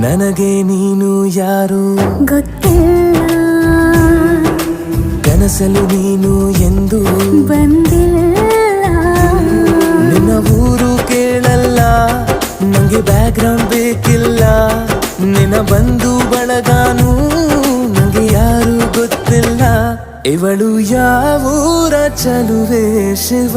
ನನಗೆ ನೀನು ಯಾರು? ಗೊತ್ತಿಲ್ಲ. ಕನಸಲು ನೀನು ಎಂದು? ಬಂದಿಲ್ಲ. ನಿನ್ನ ಊರು ಕೇಳಲ್ಲ ನಂಗೆ ಬ್ಯಾಕ್ಗ್ರೌಂಡ್ ಬೇಕಿಲ್ಲ. ನಿನ್ನ ಬಂಧು ಬಳಗಾನು ನಂಗೆ ಯಾರು ಗೊತ್ತಿಲ್ಲ. ಇವಳು ಯಾವೂರ ಚಲುವೆ ಶಿವ?